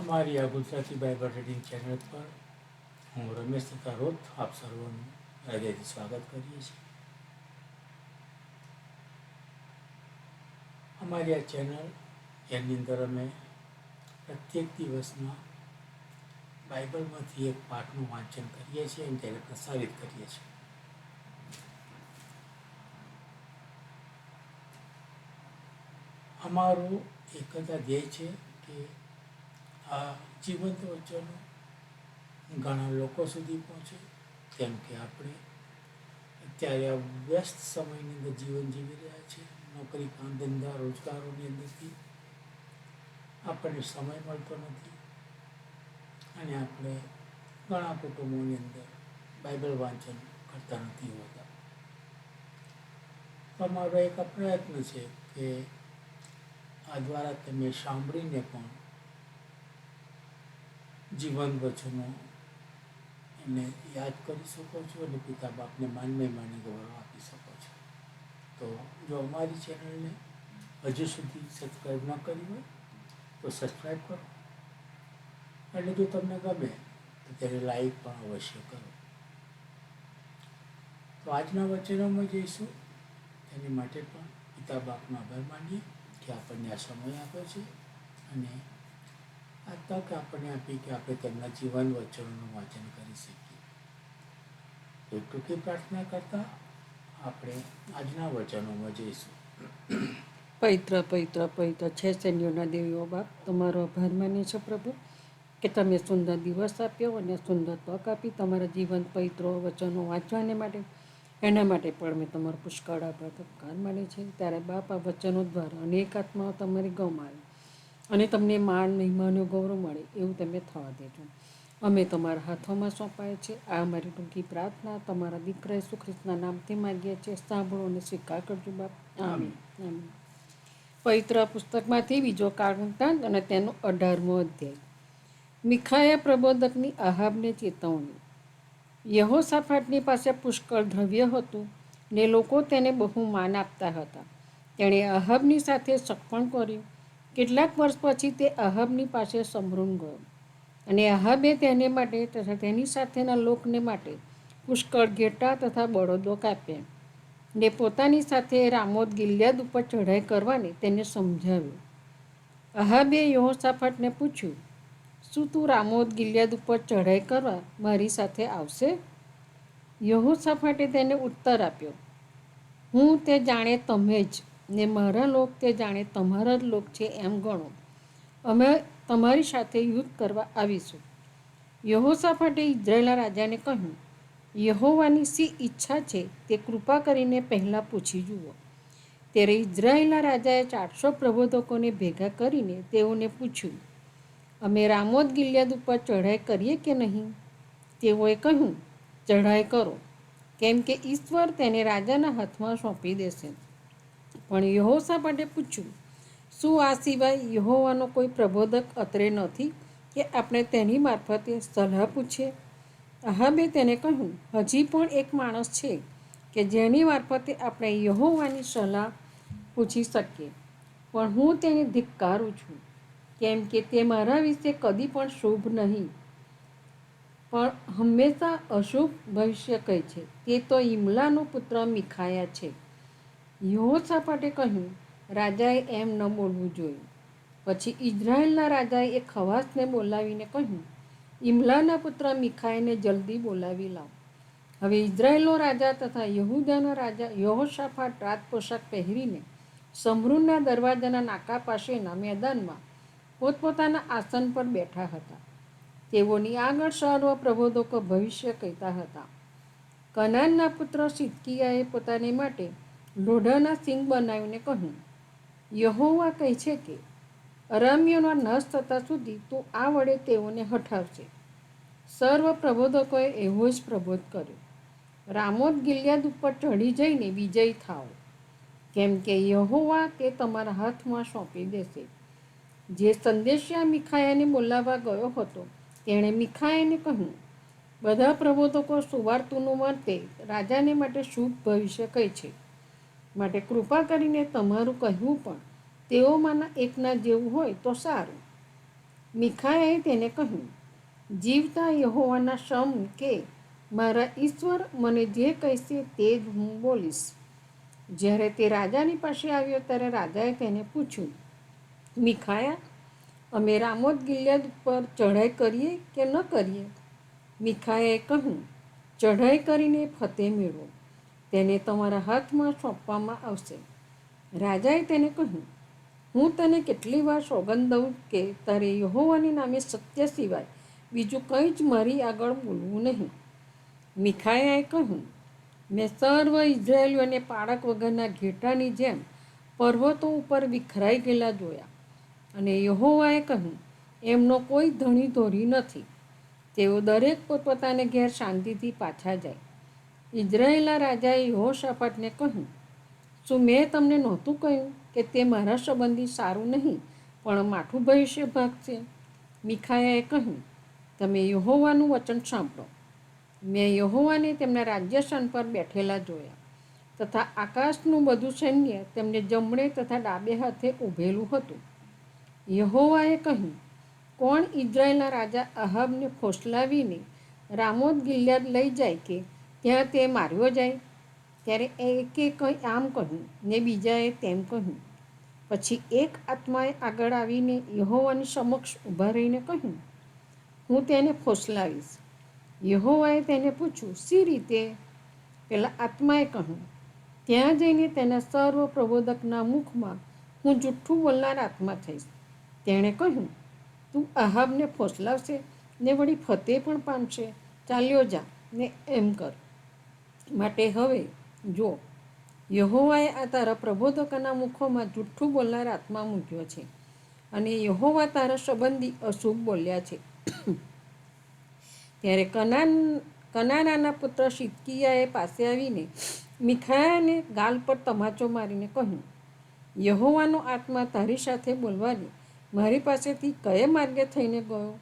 અમારી આ Gujarati Bible reading channel પર હું રમેશ તથા આપ સર્વનું હૃદયથી સ્વાગત કરીએ છીએ. અમારી આ ચેનલ, એની અંદર અમે પ્રત્યેક દિવસના બાઇબલમાંથી એક પાઠનું વાંચન કરીએ છીએ અને તેને પ્રસારિત કરીએ છીએ. અમારું એક જ ધ્યેય છે કે આ જીવંત વચનો ઘણા લોકો સુધી પહોંચે, કેમ કે આપણે અત્યારે આ વ્યસ્ત સમયની અંદર જીવન જીવી રહ્યા છે નોકરી કામ, ધંધા, રોજગારોની અંદરથી આપણને સમય મળતો નથી. અને આપણે ઘણા કુટુંબોની અંદર બાઇબલ વાંચન કરતા નથી હોતા. તો અમારો એક પ્રયત્ન છે કે આ દ્વારા તમે સાંભળીને પણ જીવન વચનો એને યાદ કરી શકો છો અને પિતા બાપને માનને માની ગૌરવ આપી શકો છો. તો જો અમારી ચેનલને હજુ સુધી સબસ્ક્રાઈબ ન કરી હોય, તો સબસ્ક્રાઈબ કરો. અને જો તમને ગમે, તો તેને લાઈક પણ અવશ્ય કરો. તો આજના વચનોમાં જઈશું. તેની માટે પણ પિતા બાપનો આભાર માનીએ કે આપણને આ સમય આપ્યો છે અને આ તક આપણને આપી કે આપણે તેમના જીવન વચનોનું વાંચન કરી શકીએ. ટૂંકી પ્રાર્થના કરતા? આપણે આજના વચનોમાં જઈશું. પવિત્ર પવિત્ર પવિત્ર છે સૈન્યોના દેવીઓ બાપ. તમારો આભાર માની છે પ્રભુ, કે તમે સુંદર દિવસ આપ્યો અને સુંદર તક આપી તમારા જીવન પવિત્રો વચનો વાંચવાને માટે. એના માટે પણ મેં તમારો પુષ્કળ આભાર માને છે. ત્યારે બાપ, આ વચનો દ્વારા અનેક આત્માઓ તમારી ગૌમાં આવી. અને તમને માન મહેમાનો ગૌરવ મળે એવું તમે થવા દેજો. અમે તમારા હાથોમાં સોંપાય છે. આ અમારી ટૂંકી પ્રાર્થના. તમારા દીકરા ઈસુ ખ્રિસ્તના નામથી માગીએ છીએ. સાંભળો અને સ્વીકાર કરજો બાપ. આમે આમે પવિત્ર પુસ્તકમાંથી બીજો કાળવૃત્તાંત અને તેનો અઢારમો અધ્યાય. મિખાયા પ્રબોધકની આહાબને ચેતવણી. યહોસાફાટની પાસે પુષ્કળ દ્રવ્ય હતું ને લોકો તેને બહુ માન આપતા હતા. તેણે આહાબની સાથે સક્ષપણ કર્યું. કેટલાક વર્ષ પછી તે અહબની પાસે સમરૂન ગયો અને અહબે તેને માટે તથા તેની સાથેના લોકને માટે પુષ્કળ ઘેટા તથા બળદો કાપ્યા ને પોતાની સાથે રામોદ ગિલિયાદ ઉપર ચઢાઈ કરવાની તેને સમજાવ્યું. અહાબે યહોસાફાટને પૂછ્યું, શું તું રામોદ ગિલિયાદ ઉપર ચઢાઈ કરવા મારી સાથે આવશે? યહોસાફાટે તેને ઉત્તર આપ્યો, હું તે જાણે તમે જ ને મારા લોક તે જાણે તમારા જ લોક છે એમ ગણો. અમે તમારી સાથે યુદ્ધ કરવા આવીશું. યહોસાફાટે ઇઝરાયેલના રાજાને કહ્યું, યહોવાની શી ઈચ્છા છે તે કૃપા કરીને પહેલાં પૂછી જુઓ. ત્યારે ઇઝરાયેલના રાજાએ ચારસો પ્રબોધકોને ભેગા કરીને તેઓને પૂછ્યું, અમે રામોદ ગિલિયાદ ઉપર ચઢાઈ કરીએ કે નહીં? તેઓએ કહ્યું, ચઢાઈ કરો, કેમ કે ઈશ્વર તેને રાજાના હાથમાં સોંપી દેશે. પણ યહોશા માટે પૂછ્યું, શું આ સિવાય યહોવાનો કોઈ પ્રબોધક અત્રે નથી કે આપણે તેની મારફતે સલાહ પૂછીએ અહાબે તેને કહ્યું, હજી પણ એક માણસ છે કે જેની મારફતે આપણે યહોવાની સલાહ પૂછી શકીએ. પણ હું તેને ધિક્કારું છું, કેમ કે તે મારા વિશે કદી પણ શુભ નહીં, પણ હંમેશા અશુભ ભવિષ્ય કહે છે. તે તો ઈમલાનો પુત્ર મિખાયા છે. યહોસાફાટે કહ્યું, રાજાએ એમ ન બોલવું જોઈએ. પછી ઇઝરાયલના રાજાએ એ ખવાસને બોલાવીને કહ્યું, ઇમલાના પુત્ર મિખાઈને જલ્દી બોલાવી લાવ. હવે ઇઝરાયેલનો રાજા તથા યહૂદાનો રાજા યહોશાફાટ રાત પોશાક પહેરીને સમરૂનના દરવાજાના નાકા પાસેના મેદાનમાં પોતપોતાના આસન પર બેઠા હતા. તેઓની આગળ સર્વ પ્રબોધકો ભવિષ્ય કહેતા હતા. કનાનના પુત્ર સિદ્કિયાએ પોતાને માટે લોઢાના સિંગ બનાવીને કહ્યું, યહોવા કહે છે કે, અરામ્યોના નશ થતા સુધી તું આ વડે તેઓને હઠાવશે સર્વ પ્રબોધકોએ એવો જ પ્રબોધ કર્યો, રામોદ ગિલિયાદ ઉપર ચઢી જઈને વિજય થાઓ, કેમ કે યહોવા તે તમારા હાથમાં સોંપી દેશે. જે સંદેશિયા મિખાયાને બોલાવવા ગયો હતો, તેણે મિખાયાને કહ્યું, બધા પ્રબોધકો સુવાર્તુનું વર્તે, રાજાને માટે શુભ ભવિષ્ય કહે છે. માટે કૃપા કરીને તમારું કહેવું પણ તેઓમાંના એકના જેવું હોય તો સારું. મિખાએ તેને કહ્યું, જીવતા યહોવાના શમ કે મારા ઈશ્વર મને જે કહેશે તે જ હું બોલીશ. જ્યારે તે રાજાની પાસે આવ્યો ત્યારે રાજાએ તેને પૂછ્યું, મિખાયા, અમે રામોદ ગિલિયાદ પર ચઢાઈ કરીએ કે ન કરીએ? મિખાએ કહ્યું, ચઢાઈ કરીને ફતેહ મેળવો. તેને તમારા હાથમાં સોંપવામાં આવશે. રાજાએ તેને કહ્યું, હું તને કેટલી વાર સોગંદ દઉં કે તારે યહોવાની નામે સત્ય સિવાય બીજું કંઈ જ મારી આગળ બોલવું નહીં. મિખાયાએ કહ્યું, મેં સર્વ ઇઝરાયેલીઓને પાળક વગરના ઘેટાની જેમ પર્વતો ઉપર વિખરાઈ ગયેલા જોયા. અને યહોવાએ કહ્યું, એમનો કોઈ ધણી ધોરી નથી. તેઓ દરેક પોતપોતાને ઘેર શાંતિથી પાછા જાય. ઇઝરાયેલના રાજાએ યહોશાફાટને કહ્યું, શું મેં તમને નહોતું કહ્યું કે તે મારા સંબંધી સારું નહીં, પણ માઠું ભવિષ્ય ભાગશે? મિખાયાએ કહ્યું, તમે યહોવાનું વચન સાંભળો. મેં યહોવાને તેમના રાજ્યસ્થાન પર બેઠેલા જોયા તથા આકાશનું બધું સૈન્ય તેમને જમણે તથા ડાબે હાથે ઊભેલું હતું. યહોવાએ કહ્યું, કોણ ઇઝરાયેલના રાજા અહાબને ફોસલાવીને રામોદ ગિલ્યાદ લઈ જાય કે ત્યાં તે માર્યો જાય. ત્યારે એકે કંઈ આમ કહ્યું ને બીજાએ તેમ કહ્યું. પછી એક આત્માએ આગળ આવીને યહોવાની સમક્ષ ઊભા રહીને કહ્યું, હું તેને ફોસલાવીશ. યહોવાએ તેને પૂછ્યું સી રીતે? પેલા આત્માએ કહ્યું, ત્યાં જઈને તેના સર્વ પ્રબોધકના મુખમાં હું જુઠ્ઠું બોલનાર આત્મા થઈશ. તેણે કહ્યું, તું આહાબને ફોસલાવશે ને વળી ફતેહ પણ પામશે. ચાલ્યો જા ને એમ કર. માટે હવે જો યહોવાએ આ તારા પ્રબોધકના મુખોમાં જુઠ્ઠું બોલનાર આત્મા મૂક્યો છે અને યહોવા તારા સંબંધી અશુભ બોલ્યા છે. ત્યારે કનાન, કનાનાના પુત્ર સિદકિયાએ પાસે આવીને મિખાયાને ગાલ પર તમાચો મારીને કહ્યું, યહોવાનો આત્મા તારી સાથે બોલવાની મારી પાસેથી કયે માર્ગે થઈને ગયો?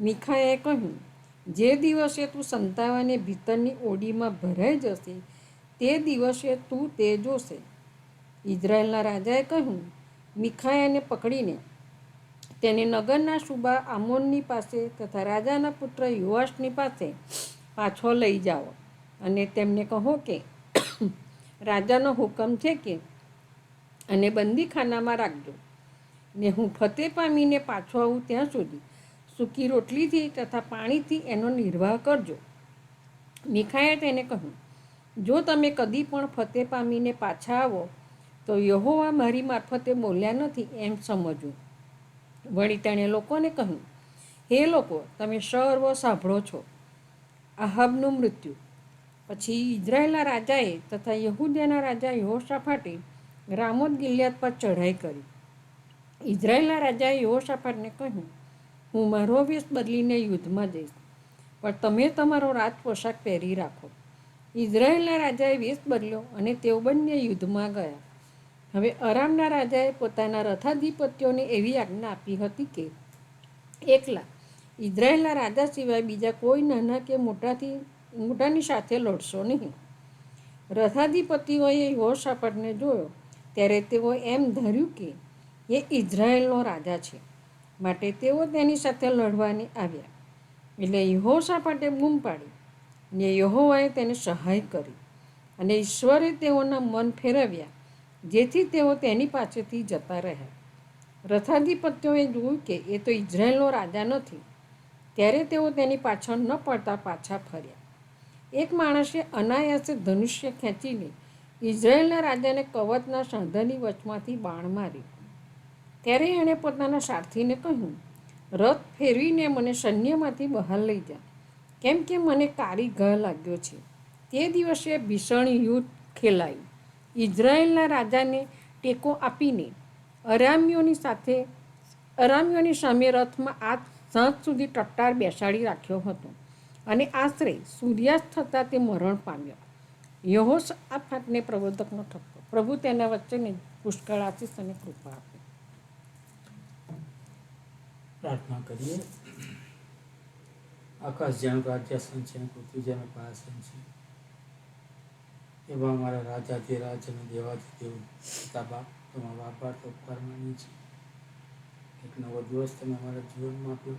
મિખાએ કહ્યું જે દિવસે તું સંતાવાને ભીતરની ઓડીમાં ભરાઈ જશે, તે દિવસે તું તે જોશે. ઇઝરાયલના રાજાએ કહ્યું, મિખાયાને પકડીને તેને નગરના સુબા આમોનની પાસે તથા રાજાના પુત્ર યુવાસની પાસે પાછો લઈ જાઓ અને તેમને કહો કે, રાજાનો હુકમ છે કે અને બંદીખાનામાં રાખજો. ને હું ફતે પામીને પાછો આવું ત્યાં સુધી. સૂકી રોટલીથી તથા પાણીથી એનો નિર્વાહ કરજો. મીખાએ તેને કહ્યું, જો તમે કદી પણ ફતે પામીને પાછા આવો, તો યહોવા મારી મારફતે બોલ્યા નથી એમ સમજવું વળી તેણે લોકોને કહ્યું, હે લોકો, તમે સર્વ સાંભળો છો. આહાબનું મૃત્યુ, પછી ઇઝરાયેલના રાજાએ તથા યહૂદિયાના રાજા યહોશાફાટે રામોદ ગિલિયાદ પર ચઢાઈ કરી. ઇઝરાયેલના રાજાએ યહોશાફાટને કહ્યું હું મારો વેશ બદલીને યુદ્ધમાં જઈશ. પણ તમે તમારો રાજ પોશાક પહેરી રાખો. ઇઝરાયેલના રાજાએ વેશ બદલ્યો અને તેઓ બંને યુદ્ધમાં ગયા. હવે અરામના રાજાએ પોતાના રથાધિપત્યોને એવી આજ્ઞા આપી હતી કે, એકલા ઇઝરાયેલના રાજા સિવાય બીજા કોઈ નાના કે મોટાથી, મોટાની સાથે લડશો નહીં. રથાધિપતિઓએ યોશાફાટને જોયો, ત્યારે તેઓ એમ ધાર્યું કે, એ ઇઝરાયેલનો રાજા છે. માટે તેઓ તેની સાથે લડવાની આવ્યા. એટલે યહોશા માટે બૂમ પાડી ને યહોવાએ તેને સહાય કરી અને ઈશ્વરે તેઓના મન ફેરવ્યા, જેથી તેઓ તેની પાસેથી જતા રહ્યા. રથાધિપત્યોએ જોયું કે એ તો ઇઝરાયલનો રાજા નથી, ત્યારે તેઓ તેની પાછળ ન પડતા પાછા ફર્યા. એક માણસે અનાયાસે ધનુષ્ય ખેંચીને ઇઝરાયલના રાજાને કવચના સાંધાની વચમાંથી બાણ માર્યું. ત્યારે એણે પોતાના સારથીને કહ્યું, રથ ફેરવીને મને સૈન્યમાંથી બહાર લઈ જા. કેમ કે મને કાળી ઘા લાગ્યો છે. તે દિવસે ભીષણ યુદ્ધ ખેલાયું. ઇઝરાયેલના રાજાને ટેકો આપીને અરામીઓની સાથે, અરામીઓની સામે રથમાં આજ સાંજ સુધી ટટ્ટાર બેસાડી રાખ્યો હતો અને આશરે સૂર્યાસ્ત થતાં તે મરણ પામ્યો. યહોશ આ ફાટને પ્રબોધકનો ઠપકો. પ્રભુ તેના વચ્ચેને પુષ્કળ આશીષ અને કૃપા આપે. પ્રાર્થના કરીએ. આકાશ જેનું રાજ્યાસન છે પૃથ્વી જેનું પાયાસન છે એવા અમારા રાજાધિરાજ અને દેવ પિતા બાપ તમારા બાપા તો ઉપકાર માની છે. એક નવો દિવસ તમે અમારા જીવનમાં આપ્યો.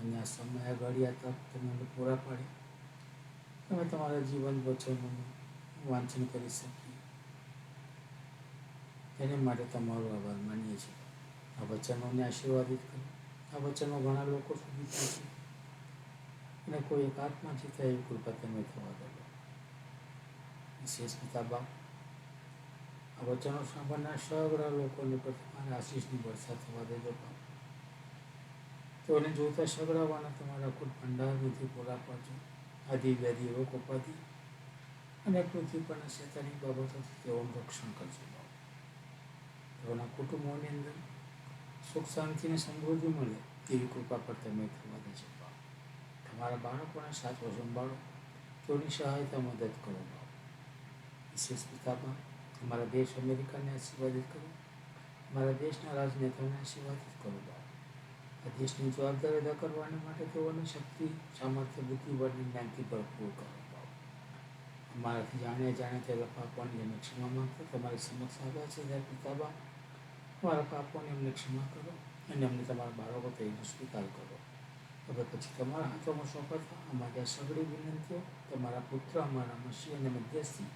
અને આ સમય આ ઘડિયા તક તમે પૂરા પાડે. તમે તમારા જીવન વચનોનું વાંચન કરી શકીએ. તેને માટે તમારો આભાર માનીએ છીએ. આ વચનોને આશીર્વાદિત કરો. આ વચનો ઘણા લોકો સુધી પહોંચે. અને કોઈ એક આત્માથી થાય એવી કૃપા તમે થવા દો. વિશેષ પિતા આ વચનો સાંભળનાર સગળા લોકોને પર તમારા આશીષની વર્ષા થવા દેજો પણ તેઓને જોતા સગડાવાના તમારા કુલ ભંડારમાંથી પૂરા પાડજો. આદિ વ્યાધિ રોગ ઉપાધિ. અને પૃથ્વી પરના શેતાની બાબતોથી તેઓનું રક્ષણ કરજો તેઓના કુટુંબોની અંદર સુખ શાંતિ અને સમૃદ્ધિ મળે તેવી કૃપા પર તમે થવા છે તમારા બાળકોને સાચવો સંભાળો, તેઓની સહાયતા મદદ કરો વિશેષ પિતામાં અમારા દેશ અમેરિકાને આશીર્વાદિત કરો, અમારા દેશના રાજનેતાઓને આશીર્વાદિત કરો આ દેશની જવાબદારી અદા કરવાને માટે તેઓની શક્તિ, સામર્થ્ય, બુદ્ધિ બળની જ્ઞાનથી ભરપૂર કરો અમારાથી જાણે જાણે તેવા પણ એમને ક્ષમા માંગતો તમારી સમક્ષ આવ્યા છે ત્યારે પિતા અમારા પાપોને એમને ક્ષમા કરો અને અમને તમારા બાળકો તરીકે સ્વીકાર કરો. હવે પછી તમારા હાથોમાં સોંપતા અમારી આ સગળી વિનંતીઓ તમારા પુત્ર અમારા મસી અને મધ્યસ્થી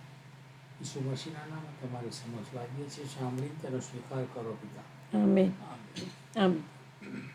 ઈસુ મસીના નામે તમારી સમક્ષ લાવીએ છીએ. સાંભળીને તેનો સ્વીકાર કરો પિતા. આમે આમેન.